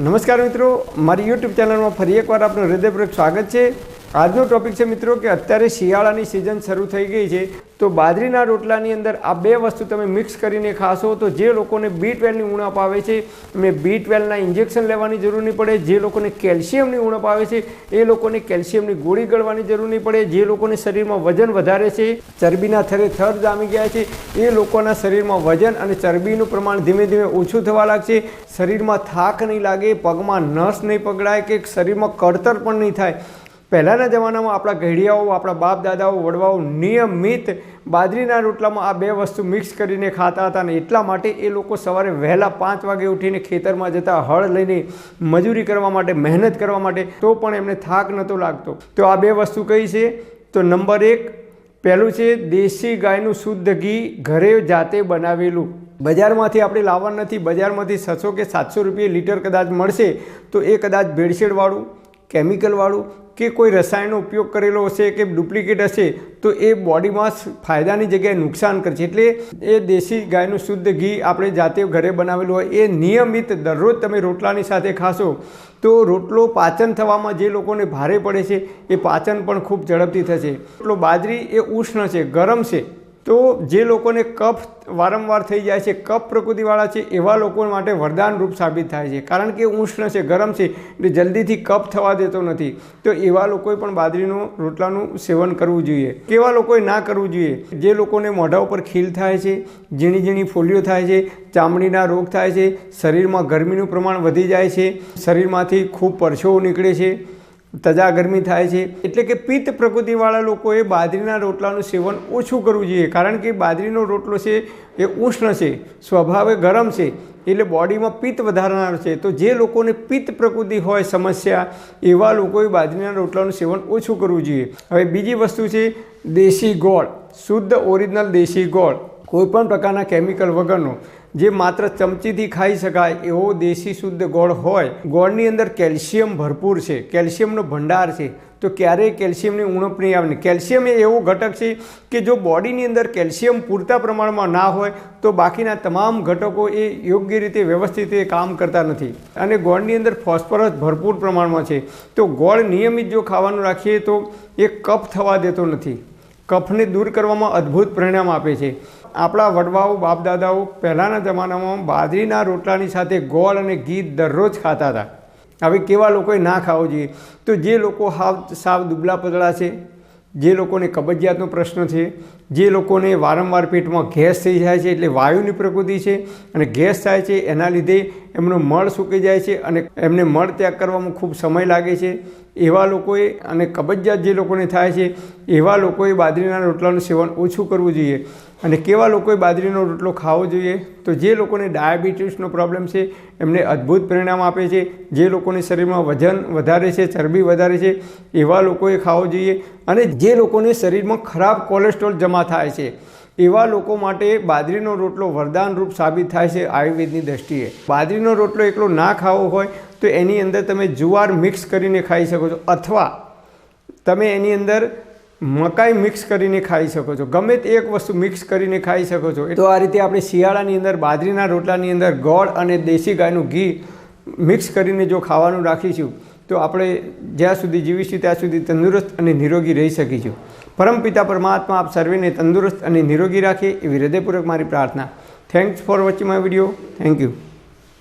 નમસ્કાર મિત્રો મારી યુટ્યુબ ચેનલમાં ફરી એકવાર આપનું હૃદયપૂર્વક સ્વાગત છે. આજનો ટોપિક છે મિત્રો કે અત્યારે શિયાળાની સિઝન શરૂ થઈ ગઈ છે, તો બાજરીના રોટલાની અંદર આ બે વસ્તુ તમે મિક્સ કરીને ખાશો તો જે લોકોને બી ટ્વેલ્વની ઉણપ આવે છે એમને બી ટ્વેલ્વના ઇન્જેક્શન લેવાની જરૂર નહીં પડે, જે લોકોને કેલ્શિયમની ઉણપ આવે છે, એ લોકોને કેલ્શિયમની ગોળી ગળવાની જરૂર નહીં પડે, જે લોકોને શરીરમાં વજન વધારે છે, ચરબીના થરે થર જામી ગયા છે, એ લોકોના શરીરમાં વજન અને ચરબીનું પ્રમાણ ધીમે ધીમે ઓછું થવા લાગશે, શરીરમાં થાક નહીં લાગે, પગમાં નસ નહીં પકડાય, કે શરીરમાં કળતર પણ નહીં થાય પહેલાંના જમાનામાં આપણા ઘડિયાઓ, આપણા બાપ દાદાઓ વડવાઓ નિયમિત બાજરીના રોટલામાં આ બે વસ્તુ મિક્સ કરીને ખાતા હતા અને એટલા માટે એ લોકો સવારે વહેલા પાંચ વાગે ઉઠીને ખેતરમાં જતા હળ લઈને મજૂરી કરવા માટે, મહેનત કરવા માટે તો પણ એમને થાક નહોતો લાગતો. તો આ બે વસ્તુ કઈ છે? તો નંબર એક, પહેલું છે દેશી ગાયનું શુદ્ધ ઘી ઘરે જાતે બનાવેલું. બજારમાંથી આપણે લાવવા નથી, બજારમાંથી છસો કે સાતસો રૂપિયા લીટર કદાચ મળશે તો એ કદાચ ભેળસેળવાળું, કેમિકલવાળું કે કોઈ રસાયણનો ઉપયોગ કરેલો હશે કે ડુપ્લિકેટ હશે, તો એ બોડીમાં ફાયદાની જગ્યાએ નુકસાન કરશે. એટલે એ દેશી ગાયનું શુદ્ધ ઘી આપણે જાતે ઘરે બનાવેલું હોય, એ નિયમિત દરરોજ તમે રોટલાની સાથે ખાશો, તો રોટલો પાચન થવામાં જે લોકોને ભારે પડે છે, એ પાચન પણ ખૂબ ઝડપથી થશે. રોટલો બાજરી એ ઉષ્ણ છે, ગરમ છે. તો જે લોકોને કફ વારંવાર થઈ જાય છે, કફ પ્રકૃતિવાળા છે, એવા લોકો માટે વરદાન રૂપ સાબિત થાય છે. કારણ કે ઉષ્ણ છે, ગરમ છે, એટલે જલ્દીથી કફ થવા દેતો નથી. તો એવા લોકોએ પણ બાજરીનું, રોટલાનું સેવન કરવું જોઈએ. કેવા લોકોએ ના કરવું જોઈએ? જે લોકોને મોઢા ઉપર ખીલ થાય છે, ઝીણી ઝીણી ફોલિયો થાય છે, ચામડીના રોગ થાય છે, શરીરમાં ગરમીનું પ્રમાણ વધી જાય છે, શરીરમાંથી ખૂબ પરછો નીકળે છે તજા ગરમી થાય છે. એટલે કે પિત્ત પ્રકૃતિવાળા લોકોએ બાજરીના રોટલાનું સેવન ઓછું કરવું જોઈએ. કારણ કે બાજરીનો રોટલો છે એ ઉષ્ણ છે, સ્વભાવે ગરમ છે, એટલે બોડીમાં પિત્ત વધારનાર છે. તો જે લોકોને પિત્ત પ્રકૃતિ હોય, સમસ્યા, એવા લોકોએ બાજરીના રોટલાનું સેવન ઓછું કરવું જોઈએ. હવે બીજી વસ્તુ છે દેશી ગોળ, શુદ્ધ ઓરિજિનલ દેશી ગોળ. કોઈપણ પ્રકારના કેમિકલ વગરનો. જે માત્ર ચમચીથી ખાઈ શકાય એવો દેશી શુદ્ધ ગોળ હોય, ગોળની અંદર કેલ્શિયમ ભરપૂર છે, કેલ્શિયમનો ભંડાર છે. તો ક્યારેય કેલ્શિયમની ઉણપ નહીં આવે કેલ્શિયમ એ એવો ઘટક છે કે જો બોડીની અંદર કેલ્શિયમ પૂરતા પ્રમાણમાં ના હોય, તો બાકીના તમામ ઘટકો એ યોગ્ય રીતે વ્યવસ્થિત કામ કરતા નથી. અને ગોળની અંદર ફોસ્ફરસ ભરપૂર પ્રમાણમાં છે. તો ગોળ નિયમિત જો ખાવાનું રાખીએ તો એ કફ થવા દેતો નથી. કફને દૂર કરવામાં અદ્ભુત પરિણામ આપે છે. આપણા વડવાઓ, બાપદાદાઓ પહેલાંના જમાનામાં બાજરીના રોટલાની સાથે ગોળ અને ઘી દરરોજ ખાતા હતા. હવે કેવા લોકોએ ના ખાવો જોઈએ? તો જે લોકો હાવ સાવ દુબળા પતળા છે, જે લોકોને કબજિયાતનો પ્રશ્ન છે, જે લોકોને વારંવાર પેટમાં ગેસ થઈ જાય છે એટલે વાયુની પ્રકૃતિ છે અને ગેસ થાય છે એના લીધે એમનો મળ સૂકી જાય છે અને એમને મળ ત્યાગ કરવામાં ખૂબ સમય લાગે છે. એવા લોકોએ અને કબજિયાત જે લોકોને થાય છે, એવા લોકોએ બાજરીના રોટલાનું સેવન ઓછું કરવું જોઈએ. અને કેવા લોકોએ બાજરીનો રોટલો ખાવો જોઈએ? તો જે લોકોને ડાયાબિટીસનો પ્રોબ્લેમ છે, એમને અદ્ભુત પરિણામ આપે છે. જે લોકોને શરીરમાં વજન વધારે છે, ચરબી વધારે છે, એવા લોકોએ ખાવો જોઈએ. અને જે લોકોને શરીરમાં ખરાબ કોલેસ્ટ્રોલ જમા થાય છે, એવા લોકો માટે બાજરીનો રોટલો વરદાન રૂપ સાબિત થાય છે આયુર્વેદની દ્રષ્ટિએ. બાજરીનો રોટલો એકલો ના ખાવો હોય તો એની અંદર તમે જુવાર મિક્સ કરીને ખાઈ શકો છો. અથવા તમે એની અંદર મકાઈ મિક્સ કરીને ખાઈ શકો છો. ગમે તે એક વસ્તુ મિક્સ કરીને ખાઈ શકો છો. તો આ રીતે આપણે શિયાળાની અંદર, બાજરીના રોટલાની અંદર ગોળ અને દેશી ગાયનું ઘી મિક્સ કરીને જો ખાવાનું રાખીશું, તો આપણે જ્યાં સુધી જીવીશું ત્યાં સુધી તંદુરસ્ત અને નિરોગી રહી શકીશું. પરમપિતા પરમાત્મા, આપ સર્વેને તંદુરસ્ત અને નિરોગી રાખે એવી હૃદયપૂર્વક મારી પ્રાર્થના. Thanks for watching my video thank you